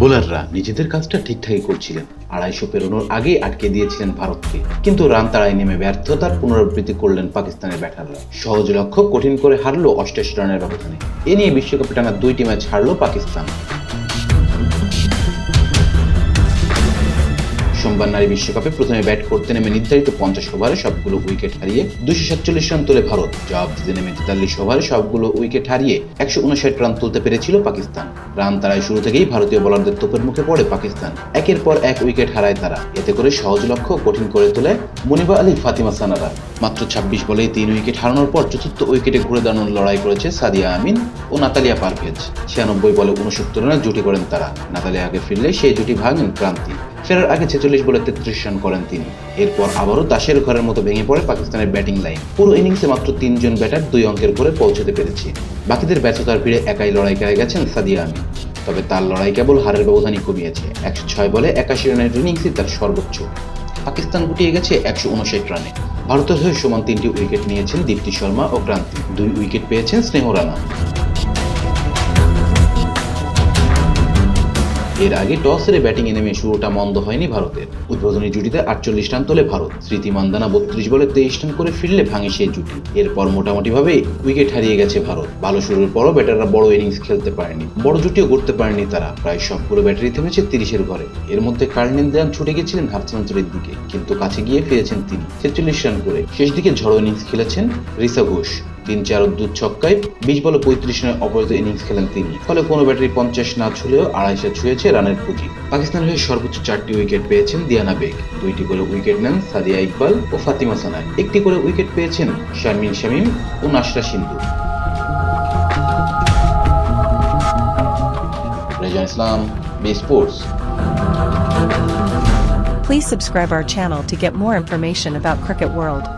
বোলাররা নিজেদের কাজটা ঠিকঠাকই করছিলেন। আড়াইশো পেরোনোর আগে আটকে দিয়েছিলেন ভারতকে। কিন্তু রান তাড়ায় নেমে ব্যর্থতার পুনরাবৃত্তি করলেন পাকিস্তানের ব্যাটাররা। সহজ লক্ষ্য কঠিন করে হারলো অষ্টাশি রানের ব্যবধানে। এ নিয়ে বিশ্বকাপে টানা দুইটি ম্যাচ হারলো পাকিস্তান। সোমবার নারী বিশ্বকাপে প্রথমে ব্যাট করতে নেমে নির্ধারিত পঞ্চাশ ওভারে সবগুলো উইকেট হারিয়ে দুশো সাতচল্লিশ রান তুলে ভারত। জবাব দিতে নেমে তেতাল্লিশ ওভারে সবগুলো উইকেট হারিয়ে একশো উনষাট রান তুলতে পেরেছিল পাকিস্তান। রান তারাই শুরু থেকেই ভারতীয় বোলারদের তোপের মুখে পড়ে পাকিস্তান। একের পর এক উইকেট হারায় তারা। এতে করে সহজ লক্ষ্য কঠিন করে তোলে মুনিবা আলী, ফাতিমা সানারা। মাত্র ছাব্বিশ বলেই তিন উইকেট হারানোর পর চতুর্থ উইকেটে ঘুরে দাঁড়ানোর লড়াই করেছে সাদিয়া আমিন ও নাতালিয়া পারভেজ। ছিয়ানব্বই বলে উনসত্তর রানে জুটি করেন তারা। নাতালিয়া আগে ফিরলে সেই জুটি ভাঙেন ক্রান্তি। ফেরার আগে ছেচল্লিশ বলে তেত্রিশ রান করেন তিনি। এরপর আবারও দাসের ঘরের মতো ভেঙে পড়ে পাকিস্তানের ব্যাটিং লাইন। পুরো ইনিংসে মাত্র তিনজন ব্যাটার দুই অঙ্কের করে পৌঁছতে পেরেছে। বাকিদের ব্যর্থতার ভিড়ে একাই লড়াই করে গেছেন সাদিয়া আমিন তবে তার লড়াই কেবল হারের ব্যবধানই কমিয়েছে। একশো ছয় বলে একাশি রানের ইনিংসই তার সর্বোচ্চ। পাকিস্তান গুটিয়ে গেছে একশো উনষাট রানে। ভারতের হয়ে সমান তিনটি উইকেট নিয়েছেন দীপ্তি শর্মা ও ক্রান্তি। দুই উইকেট পেয়েছেন স্নেহ রানা। এর আগে টস হেরে ব্যাটিংয়ে নেমে শুরুটা মন্দ হয়নি ভারতের। উদ্বোধনী জুটিতে আটচল্লিশ রান তোলে ভারত। স্মৃতি মান্দানা বত্রিশ বলে তেইশ রান করে ফিরলে ভাঙে সেই জুটি। এরপর মোটামুটিভাবে উইকেট হারিয়ে গেছে ভারত। ভালো শুরুর পরও ব্যাটাররা বড় ইনিংস খেলতে পারেনি। বড় জুটিও করতে পারেনি তারা। প্রায় সবগুলো ব্যাটারি থেমেছে তিরিশের ঘরে। এর মধ্যে কার্নেন দেয়ান ছুটে গেছিলেন হাফ সেঞ্চুরির দিকে কিন্তু কাছে গিয়ে ফিরেছেন তিনি। ছেচল্লিশ রান করে শেষ দিকে ঝড়ো ইনিংস খেলেছেন ঋষা ঘোষ। তিন চার দু ছক্কায় বিশ বলে পঁয়ত্রিশ রানের অপরাজিত ইনিংস খেলেন তিনি। ফলে কোনো ব্যাটারি পঞ্চাশ না ছুলেও আড়াইশো ছুঁয়েছে রানের পুঁজি। পাকিস্তানের হয়ে সর্বোচ্চ চারটি উইকেট পেয়েছেন দিয়ানা বেগ। দুইটি করে উইকেট নেন সাদিয়া ইকবাল ও ফাতিমা সানায় একটি করে উইকেট পেয়েছেন শারমিন শামিম ও Nasra Sindhu. Rezan Islam, B sports. Please subscribe our channel to get more information about Cricket World.